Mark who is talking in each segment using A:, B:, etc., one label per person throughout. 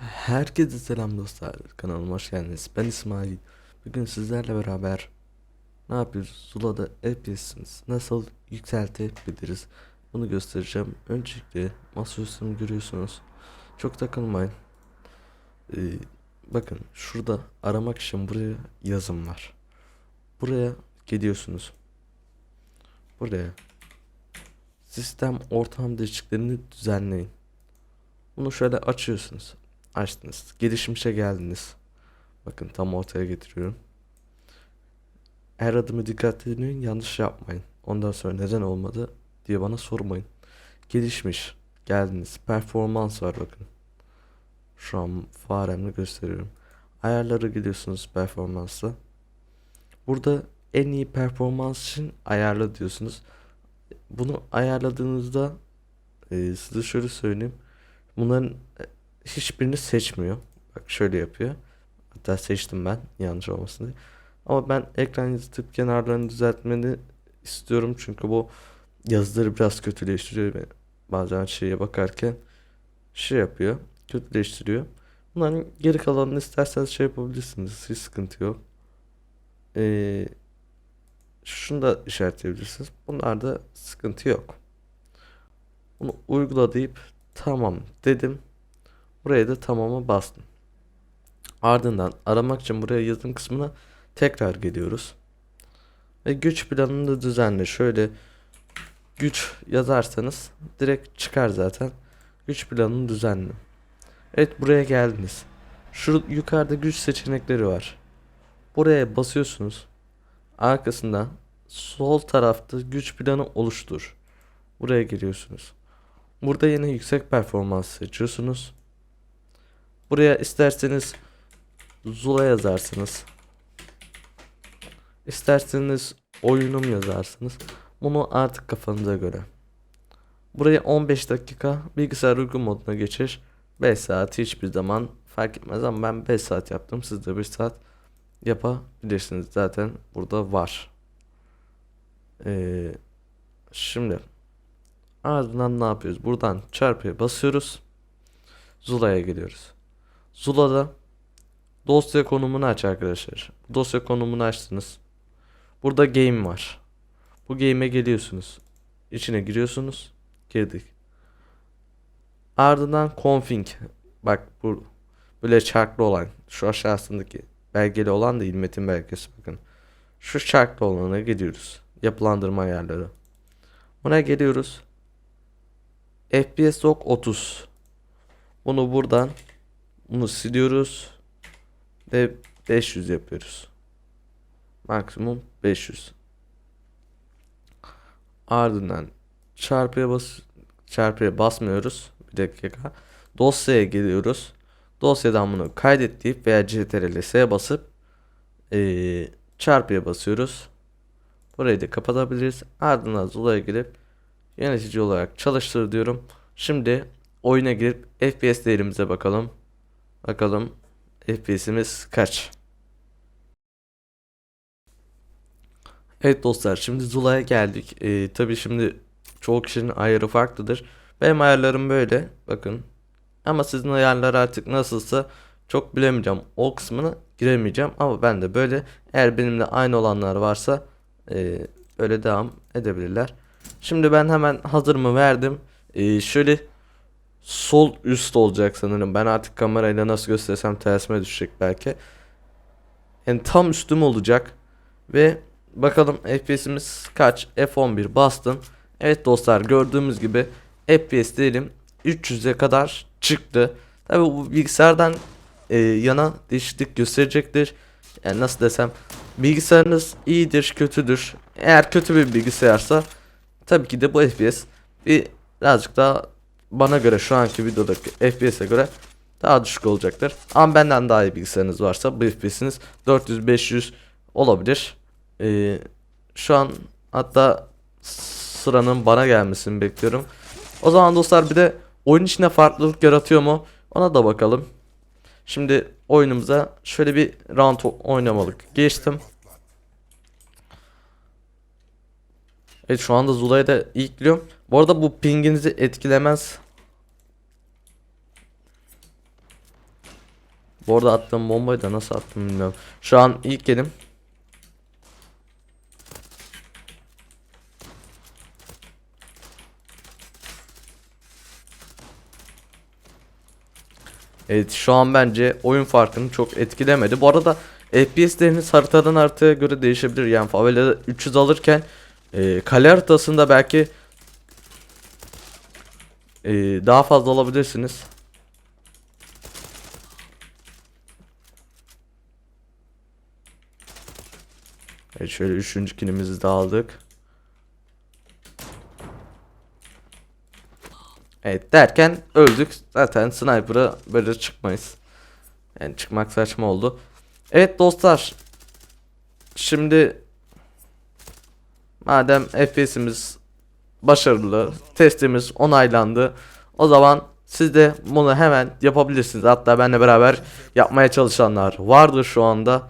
A: Herkese selam dostlar. Kanalıma hoş geldiniz. Ben İsmail. Bugün sizlerle beraber ne yapıyoruz? Zula'da FPS'imiz nasıl yükseltebiliriz? Bunu göstereceğim. Öncelikle masaüstümü görüyorsunuz. Çok takılmayın. Ee, bakın şurada aramak için buraya yazım var. Buraya geliyorsunuz. Buraya sistem ortam değişikliklerini düzenleyin. Bunu şöyle açıyorsunuz. Açtınız. Gelişmişe geldiniz. Bakın tam ortaya getiriyorum. Her adımı dikkatli dinleyin, yanlış yapmayın. Ondan sonra neden olmadı diye bana sormayın. Gelişmiş. Geldiniz. Performans var bakın. Şu an faremle gösteriyorum. Ayarlara gidiyorsunuz performansla. Burada en iyi performans için ayarla diyorsunuz. Bunu ayarladığınızda e, size şöyle söyleyeyim. Bunların e, hiçbirini seçmiyor. Bak şöyle yapıyor. Hatta seçtim ben yanlış olmasın diye. Ama ben ekran yazıtıp kenarlarını düzeltmeni istiyorum çünkü bu yazıları biraz kötüleştiriyor bazen şeye bakarken şey yapıyor, kötüleştiriyor. Bunların geri kalanını isterseniz şey yapabilirsiniz. Hiç sıkıntı yok. Ee, şunu da işaretleyebilirsiniz. Bunlarda sıkıntı yok. Bunu uygula deyip tamam dedim. Buraya da tamama bastım. Ardından aramak için buraya yazım kısmına tekrar geliyoruz. Ve güç planını da düzenle. Şöyle güç yazarsanız direkt çıkar zaten. Güç planını düzenle. Evet buraya geldiniz. Şu yukarıda güç seçenekleri var. Buraya basıyorsunuz. Arkasından sol tarafta güç planı oluştur. Buraya geliyorsunuz. Burada yine yüksek performans seçiyorsunuz. Buraya isterseniz Zula yazarsınız. İsterseniz oyunum yazarsınız. Bunu artık kafanıza göre. Buraya 15 dakika bilgisayar uygun moduna geçiş. 5 saat hiçbir zaman fark etmez ama ben 5 saat yaptım. Siz de 1 saat yapabilirsiniz. Zaten burada var. Ee, şimdi ardından ne yapıyoruz? Buradan çarpıya basıyoruz. Zula'ya geliyoruz. Zula'da dosya konumunu aç arkadaşlar. Dosya konumunu açtınız. Burada game var. Bu game'e geliyorsunuz. İçine giriyorsunuz. Girdik. Ardından config. Bak bu böyle çarklı olan şu aşağısındaki belgeli olan değil metin belgesi bakın. Şu çarklı olana gidiyoruz. Yapılandırma ayarları. Buna geliyoruz. FPS log 30. Bunu buradan bunu siliyoruz ve 500 yapıyoruz. Maksimum 500. Ardından çarpıya bas çarpıya basmıyoruz. Bir dakika. Dosyaya geliyoruz. Dosyadan bunu kaydet deyip veya CTRL S'ye basıp ee, çarpıya basıyoruz. Burayı da kapatabiliriz. Ardından Zula'ya girip yönetici olarak çalıştır diyorum. Şimdi oyuna girip FPS değerimize bakalım. Bakalım FPS'imiz kaç? Evet dostlar şimdi Zula'ya geldik. Ee, tabii şimdi çoğu kişinin ayarı farklıdır. Benim ayarlarım böyle. Bakın. Ama sizin ayarlar artık nasılsa çok bilemeyeceğim. O kısmını giremeyeceğim. Ama ben de böyle. Eğer benimle aynı olanlar varsa e, öyle devam edebilirler. Şimdi ben hemen hazırımı verdim. Ee, şöyle sol üst olacak sanırım. Ben artık kamerayla nasıl göstersem tersime düşecek belki. Yani tam üstüm olacak. Ve bakalım FPS'imiz kaç? F11 bastım. Evet dostlar gördüğümüz gibi FPS diyelim 300'e kadar çıktı. Tabi bu bilgisayardan e, yana değişiklik gösterecektir. Yani nasıl desem bilgisayarınız iyidir kötüdür. Eğer kötü bir bilgisayarsa tabii ki de bu FPS bir birazcık daha bana göre şu anki videodaki FPS'e göre daha düşük olacaktır. Ama benden daha iyi bilgisayarınız varsa bu FPS'iniz 400-500 olabilir. Ee, şu an hatta sıranın bana gelmesini bekliyorum. O zaman dostlar bir de oyun içinde farklılık yaratıyor mu? Ona da bakalım. Şimdi oyunumuza şöyle bir round oynamalık geçtim. Evet şu anda Zula'ya da ilkliyorum. Bu arada bu pinginizi etkilemez. Bu arada attığım bombayı da nasıl attım bilmiyorum. Şu an ilk elim. Evet şu an bence oyun farkını çok etkilemedi. Bu arada FPS'leriniz haritadan haritaya göre değişebilir. Yani favelada 300 alırken e, kale haritasında belki e, daha fazla alabilirsiniz. Evet şöyle üçüncü kilimizi de aldık. Evet derken öldük. Zaten sniper'a böyle çıkmayız. Yani çıkmak saçma oldu. Evet dostlar. Şimdi madem FPS'imiz başarılı, testimiz onaylandı. O zaman siz de bunu hemen yapabilirsiniz. Hatta benimle beraber yapmaya çalışanlar vardır şu anda.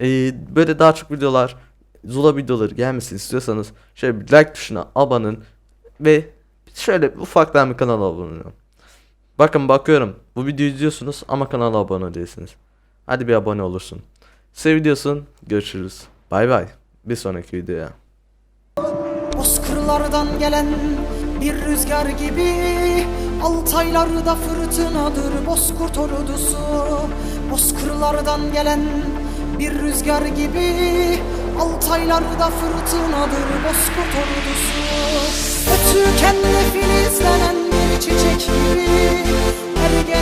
A: Ee, böyle daha çok videolar, Zula videoları gelmesini istiyorsanız şöyle bir like tuşuna abanın ve şöyle ufaktan bir kanala abone olun. Bakın bakıyorum bu videoyu izliyorsunuz ama kanala abone değilsiniz. Hadi bir abone olursun. Seviyorsun. Görüşürüz. Bay bay. Bir sonraki videoya.
B: Bozkırlardan gelen bir rüzgar gibi Altaylarda fırtınadır bozkurt ordusu. Bozkırlardan gelen bir rüzgar gibi Altaylarda fırtınadır bozkurt ordusu. Ötüken de filizlenen bir çiçek gibi Ergene